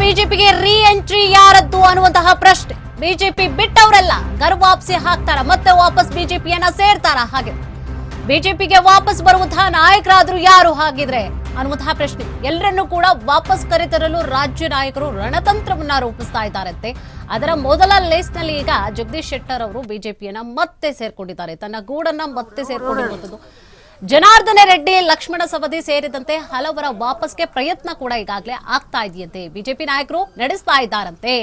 ಬಿಜೆಪಿಗೆ ರೀ ಎಂಟ್ರಿ ಯಾರದ್ದು ಅನ್ನುವಂತಹ ಪ್ರಶ್ನೆ. ಬಿಜೆಪಿ ಬಿಟ್ಟವರೆಲ್ಲ ಗರ್ವಾಪ್ಸಿ ಹಾಕ್ತಾರ, ಮತ್ತೆ ವಾಪಸ್ ಬಿಜೆಪಿಯನ್ನ ಸೇರ್ತಾರ, ಹಾಗೆ. ಬಿಜೆಪಿಗೆ ವಾಪಸ್ ಬರುವಂತಹ ನಾಯಕರಾದ್ರೂ ಯಾರು ಹಾಗಿದ್ರೆ ಅನ್ನುವಂತಹ ಪ್ರಶ್ನೆ. ಎಲ್ಲರನ್ನೂ ಕೂಡ ವಾಪಸ್ ಕರೆತರಲು ರಾಜ್ಯ ನಾಯಕರು ರಣತಂತ್ರವನ್ನ ರೂಪಿಸ್ತಾ ಇದ್ದಾರಂತೆ. ಅದರ ಮೊದಲ ಲೇಸ್ನಲ್ಲಿ ಈಗ ಜಗದೀಶ್ ಶೆಟ್ಟರ್ ಅವರು ಬಿಜೆಪಿಯನ್ನ ಮತ್ತೆ ಸೇರ್ಕೊಂಡಿದ್ದಾರೆ. ತನ್ನ ಗೂಡನ್ನ ಮತ್ತೆ ಸೇರ್ಕೊಂಡಿರುವಂತದ್ದು ಜನಾರ್ದನ ರೆಡ್ಡಿ, ಲಕ್ಷ್ಮಣ ಸವದಿ ಸೇರಿದಂತೆ ಹಲವರ ವಾಪಸ್ಗೆ ಪ್ರಯತ್ನ ಕೂಡ ಈಗಾಗಲೇ ಆಗ್ತಾ ಇದೆಯಂತೆ. ಬಿಜೆಪಿ ನಾಯಕರು ನಡೆಸ್ತಾ ಇದ್ದಾರಂತೆ.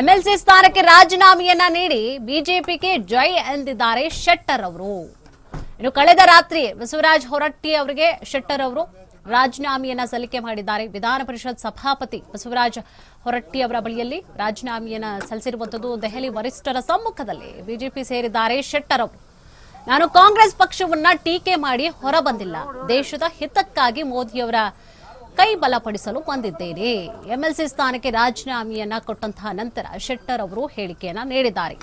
ಎಂಎಲ್ಸಿ ಸ್ಥಾನಕ್ಕೆ ರಾಜೀನಾಮೆಯನ್ನ ನೀಡಿ ಬಿಜೆಪಿಗೆ ಜೈ ಎಂದಿದ್ದಾರೆ ಶೆಟ್ಟರ್ ಅವರು. ಇನ್ನು ಕಳೆದ ರಾತ್ರಿ ಬಸವರಾಜ್ ಹೊರಟ್ಟಿ ಅವರಿಗೆ ಶೆಟ್ಟರ್ ಅವರು ರಾಜೀನಾಮೆಯನ್ನ ಸಲ್ಲಿಕೆ ಮಾಡಿದ್ದಾರೆ. ವಿಧಾನ ಪರಿಷತ್ ಸಭಾಪತಿ ಬಸವರಾಜ್ ಹೊರಟ್ಟಿ ಅವರ ಬಳಿಯಲ್ಲಿ ರಾಜೀನಾಮೆಯನ್ನ ಸಲ್ಲಿಸಿರುವಂತದ್ದು ದೆಹಲಿ ವರಿಷ್ಠರ ಸಮ್ಮುಖದಲ್ಲಿ ಬಿಜೆಪಿ ಸೇರಿದ್ದಾರೆ ಶೆಟ್ಟರ್ ಅವರು. ನಾನು ಕಾಂಗ್ರೆಸ್ ಪಕ್ಷವನ್ನ ಟೀಕೆ ಮಾಡಿ ಹೊರ ಬಂದಿಲ್ಲ ದೇಶದ ಹಿತಕ್ಕಾಗಿ ಮೋದಿಯವರ ಕೈ ಬಲಪಡಿಸಲು ಬಂದಿದ್ದೇನೆ. ಎಂಎಲ್ಸಿ ಸ್ಥಾನಕ್ಕೆ ರಾಜೀನಾಮೆಯನ್ನ ಕೊಟ್ಟಂತಹ ನಂತರ ಶೆಟ್ಟರ್ ಅವರು ಹೇಳಿಕೆಯನ್ನ ನೀಡಿದ್ದಾರೆ.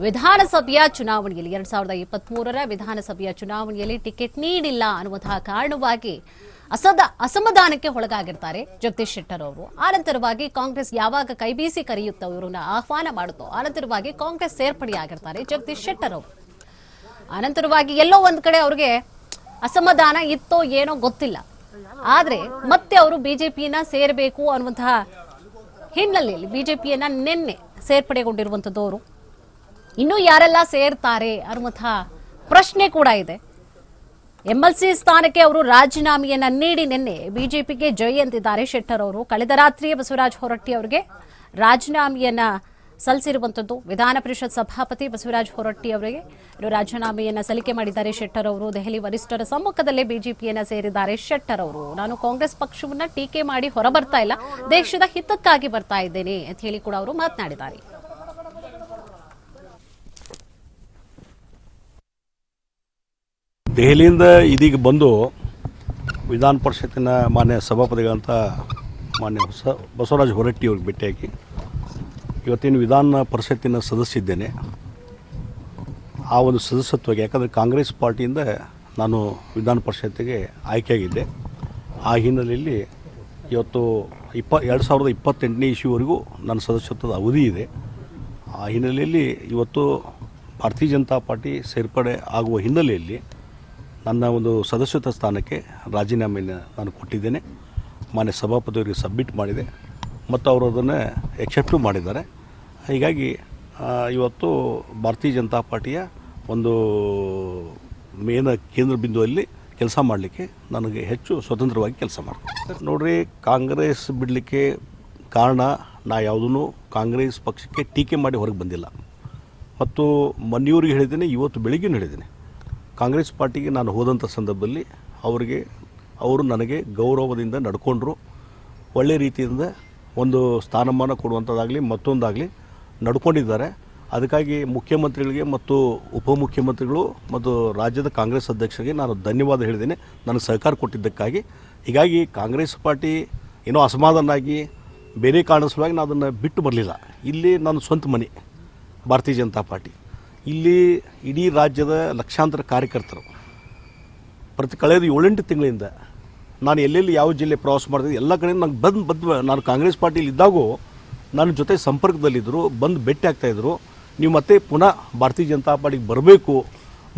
ವಿಧಾನಸಭೆಯ ಚುನಾವಣೆಯಲ್ಲಿ ಎರಡ್ ಸಾವಿರದ ಇಪ್ಪತ್ತ್ ಮೂರರ ವಿಧಾನಸಭೆಯ ಚುನಾವಣೆಯಲ್ಲಿ ಟಿಕೆಟ್ ನೀಡಿಲ್ಲ ಅನ್ನುವಂತಹ ಕಾರಣವಾಗಿ ಅಸದ ಅಸಮಾಧಾನಕ್ಕೆ ಒಳಗಾಗಿರ್ತಾರೆ ಜಗದೀಶ್ ಶೆಟ್ಟರ್ ಅವರು. ಆನಂತರವಾಗಿ ಕಾಂಗ್ರೆಸ್ ಯಾವಾಗ ಕೈಬೀಸಿ ಕರೆಯುತ್ತೋ ಇವರನ್ನ ಆಹ್ವಾನ ಮಾಡುತ್ತೋ ಆನಂತರವಾಗಿ ಕಾಂಗ್ರೆಸ್ ಸೇರ್ಪಡೆಯಾಗಿರ್ತಾರೆ ಜಗದೀಶ್ ಶೆಟ್ಟರ್ ಅವರು. ಅನಂತರವಾಗಿ ಎಲ್ಲೋ ಒಂದ್ ಕಡೆ ಅವ್ರಿಗೆ ಅಸಮಾಧಾನ ಇತ್ತೋ ಏನೋ ಗೊತ್ತಿಲ್ಲ. ಆದ್ರೆ ಮತ್ತೆ ಅವರು ಬಿಜೆಪಿಯನ್ನ ಸೇರಬೇಕು ಅನ್ನುವಂತಹ ಹಿನ್ನೆಲೆಯಲ್ಲಿ ಬಿಜೆಪಿಯನ್ನ ನಿನ್ನೆ ಸೇರ್ಪಡೆಗೊಂಡಿರುವಂತದವರು ಇನ್ನೂ ಯಾರೆಲ್ಲ ಸೇರ್ತಾರೆ ಅನ್ನುವಂತಹ ಪ್ರಶ್ನೆ ಕೂಡ ಇದೆ. ಎಂ ಎಲ್ ಸಿ ಸ್ಥಾನಕ್ಕೆ ಅವರು ರಾಜೀನಾಮೆಯನ್ನ ನೀಡಿ ನಿನ್ನೆ ಬಿಜೆಪಿಗೆ ಜೈ ಎಂದಿದ್ದಾರೆ ಶೆಟ್ಟರ್ ಅವರು. ಕಳೆದ ರಾತ್ರಿಯೇ ಬಸವರಾಜ್ ಹೊರಟ್ಟಿ ಅವರಿಗೆ ರಾಜೀನಾಮೆಯನ್ನ ಸಲ್ಲಿಸಿರುವಂತದ್ದು. ವಿಧಾನ ಪರಿಷತ್ ಸಭಾಪತಿ ಬಸವರಾಜ ಹೊರಟ್ಟಿ ಅವರಿಗೆ ರಾಜೀನಾಮೆಯನ್ನು ರಾಜೀನಾಮೆಯನ್ನ ಸಲ್ಲಿಕೆ ಮಾಡಿದ್ದಾರೆ ಶೆಟ್ಟರ್ ಅವರು. ದೆಹಲಿ ವರಿಷ್ಠರ ಸಮ್ಮುಖದಲ್ಲೇ ಬಿಜೆಪಿಯನ್ನ ಸೇರಿದ್ದಾರೆ ಶೆಟ್ಟರ್ ಅವರು. ನಾನು ಕಾಂಗ್ರೆಸ್ ಪಕ್ಷವನ್ನ ಟೀಕೆ ಮಾಡಿ ಹೊರಬರ್ತಾ ಇಲ್ಲ. ದೇಶದ ಹಿತಕ್ಕಾಗಿ ಬರ್ತಾ ಇದ್ದೇನೆ ಅಂತ ಹೇಳಿ ಕೂಡ ಅವರು ಮಾತನಾಡಿದ್ದಾರೆ. ದೆಹಲಿಯಿಂದ ಇದೀಗ ಬಂದು ವಿಧಾನ ಪರಿಷತ್ತಿನ ಮಾನ್ಯ ಸಭಾಪತಿಗಳಂತ ಮಾನ್ಯ ಬಸವರಾಜ್ ಬಸವರಾಜ ಹೊರಟ್ಟಿ ಅವ್ರಿಗೆ ಭೇಟಿಯಾಗಿ. ಇವತ್ತಿನ ವಿಧಾನ ಪರಿಷತ್ತಿನ ಸದಸ್ಯ ಇದ್ದೇನೆ. ಆ ಒಂದು ಸದಸ್ಯತ್ವಕ್ಕೆ, ಯಾಕಂದರೆ ಕಾಂಗ್ರೆಸ್ ಪಾರ್ಟಿಯಿಂದ ನಾನು ವಿಧಾನ ಪರಿಷತ್ತಿಗೆ ಆಯ್ಕೆಯಾಗಿದ್ದೆ. ಆ ಹಿನ್ನೆಲೆಯಲ್ಲಿ ಇವತ್ತು ಇಪ್ಪ, ಎರಡು ಸಾವಿರದ ಇಪ್ಪತ್ತೆಂಟನೇ ಇಶುವರೆಗೂ ನನ್ನ ಸದಸ್ಯತ್ವದ ಅವಧಿ ಇದೆ. ಆ ಹಿನ್ನೆಲೆಯಲ್ಲಿ ಇವತ್ತು ಭಾರತೀಯ ಜನತಾ ಪಾರ್ಟಿ ಸೇರ್ಪಡೆ ಆಗುವ ಹಿನ್ನೆಲೆಯಲ್ಲಿ ನನ್ನ ಒಂದು ಸದಸ್ಯತ್ವ ಸ್ಥಾನಕ್ಕೆ ರಾಜೀನಾಮೆಯನ್ನು ನಾನು ಕೊಟ್ಟಿದ್ದೇನೆ. ಮಾನ್ಯ ಸಭಾಪತಿಯವರಿಗೆ ಸಬ್ಮಿಟ್ ಮಾಡಿದೆ. ಮತ್ತು ಅವರು ಅದನ್ನೇ ಎಕ್ಸೆಪ್ಟು ಮಾಡಿದ್ದಾರೆ. ಹೀಗಾಗಿ ಇವತ್ತು ಭಾರತೀಯ ಜನತಾ ಪಾರ್ಟಿಯ ಒಂದು ಮೇನ ಕೇಂದ್ರ ಬಿಂದುವಲ್ಲಿ ಕೆಲಸ ಮಾಡಲಿಕ್ಕೆ ನನಗೆ ಹೆಚ್ಚು ಸ್ವತಂತ್ರವಾಗಿ ಕೆಲಸ ಮಾಡ್ತೀನಿ ನೋಡಿರಿ, ಕಾಂಗ್ರೆಸ್ ಬಿಡಲಿಕ್ಕೆ ಕಾರಣ ನಾ ಯಾವುದೂ ಕಾಂಗ್ರೆಸ್ ಪಕ್ಷಕ್ಕೆ ಟೀಕೆ ಮಾಡಿ ಹೊರಗೆ ಬಂದಿಲ್ಲ. ಮತ್ತು ಮನೆಯವ್ರಿಗೆ ಹೇಳಿದ್ದೀನಿ, ಇವತ್ತು ಬೆಳಿಗ್ಗೆ ಹೇಳಿದ್ದೀನಿ. ಕಾಂಗ್ರೆಸ್ ಪಾರ್ಟಿಗೆ ನಾನು ಹೋದಂಥ ಸಂದರ್ಭದಲ್ಲಿ ಅವರಿಗೆ, ಅವರು ನನಗೆ ಗೌರವದಿಂದ ನಡ್ಕೊಂಡ್ರು. ಒಳ್ಳೆ ರೀತಿಯಿಂದ ಒಂದು ಸ್ಥಾನಮಾನ ಕೊಡುವಂಥದ್ದಾಗಲಿ ಮತ್ತೊಂದಾಗಲಿ ನಡ್ಕೊಂಡಿದ್ದಾರೆ. ಅದಕ್ಕಾಗಿ ಮುಖ್ಯಮಂತ್ರಿಗಳಿಗೆ ಮತ್ತು ಉಪಮುಖ್ಯಮಂತ್ರಿಗಳು ಮತ್ತು ರಾಜ್ಯದ ಕಾಂಗ್ರೆಸ್ ಅಧ್ಯಕ್ಷರಿಗೆ ನಾನು ಧನ್ಯವಾದ ಹೇಳಿದ್ದೇನೆ. ನನಗೆ ಸಹಕಾರ ಕೊಟ್ಟಿದ್ದಕ್ಕಾಗಿ. ಹೀಗಾಗಿ ಕಾಂಗ್ರೆಸ್ ಪಾರ್ಟಿ ಏನೋ ಅಸಮಾಧಾನಾಗಿ ಬೇರೆ ಕಾರಣ ಸಲುವಾಗಿ ನಾನು ಅದನ್ನು ಬಿಟ್ಟು ಬರಲಿಲ್ಲ. ಇಲ್ಲಿ ನನ್ನ ಸ್ವಂತ ಮನೆ, ಭಾರತೀಯ ಜನತಾ ಪಾರ್ಟಿ. ಇಲ್ಲಿ ಇಡೀ ರಾಜ್ಯದ ಲಕ್ಷಾಂತರ ಕಾರ್ಯಕರ್ತರು. ಪ್ರತಿ ಕಳೆದ ಏಳೆಂಟು ತಿಂಗಳಿಂದ ನಾನು ಎಲ್ಲೆಲ್ಲಿ ಯಾವ ಜಿಲ್ಲೆ ಪ್ರವಾಸ ಮಾಡಿದ್ರು ಎಲ್ಲ ಕಡೆ ನಂಗೆ ಬಂದು ಬಂದು ನಾನು ಕಾಂಗ್ರೆಸ್ ಪಾರ್ಟಿಲಿ ಇದ್ದಾಗೂ ನನ್ನ ಜೊತೆ ಸಂಪರ್ಕದಲ್ಲಿದ್ದರು ಬಂದು ಭೇಟಿ ಆಗ್ತಾಯಿದ್ರು ನೀವು ಮತ್ತೆ ಪುನಃ ಭಾರತೀಯ ಜನತಾ ಪಾರ್ಟಿಗೆ ಬರಬೇಕು.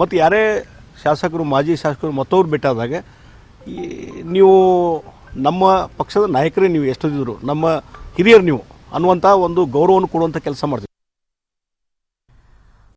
ಮತ್ತು ಯಾರೇ ಶಾಸಕರು, ಮಾಜಿ ಶಾಸಕರು ಮತ್ತವ್ರು ಭೇಟಾದಾಗ ನೀವು ನಮ್ಮ ಪಕ್ಷದ ನಾಯಕರೇ ನೀವು ಎಷ್ಟೊಂದಿದ್ರು ನಮ್ಮ ಹಿರಿಯರು ನೀವು ಅನ್ನುವಂಥ ಒಂದು ಗೌರವವನ್ನು ಕೊಡುವಂಥ ಕೆಲಸ ಮಾಡ್ತಿದ್ರು.